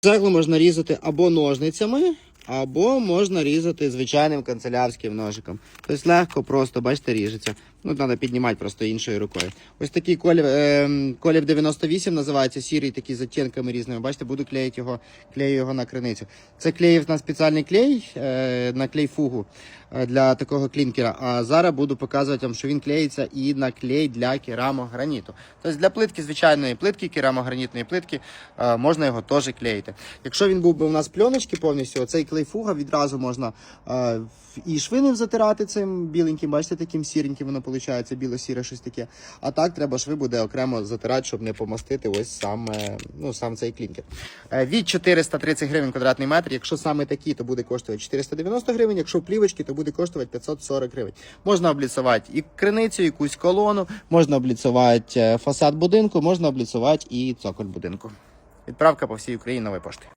Цеглу можна різати або ножницями, або можна різати звичайним канцелярським ножиком. Тобто легко, просто, бачите, ріжеться. Ну, треба піднімати просто іншою рукою. Ось такий колів, е, колів 98 називається, сірий, такий з оттінками різними. Бачите, буду клеїти його, клею його на криницю. Це клеїв на спеціальний клей, е, на клей фугу для такого клінкера. А зараз буду показувати вам, що він клеїться і на клей для керамограніту. Тобто для плитки звичайної плитки, керамогранітної плитки, е, можна його теж клеїти. Якщо він був би у нас пленочки повністю, оцей клей фуга відразу можна е, і швини затирати цим біленьким, бачите, таким сіреньким воно виходить, біло-сіре щось таке. А так треба шви буде окремо затирати, щоб не помастити ось сам, е, ну, сам цей клінкер. Е, Від 430 гривень квадратний метр. Якщо саме такі, то буде коштувати 490 гривень. Якщо плівочки, то буде коштувати 540 гривень. Можна обліцувати і криницю, якусь колону, можна обліцувати е, фасад будинку, можна обліцувати і цоколь будинку. Відправка по всій Україні нової пошти.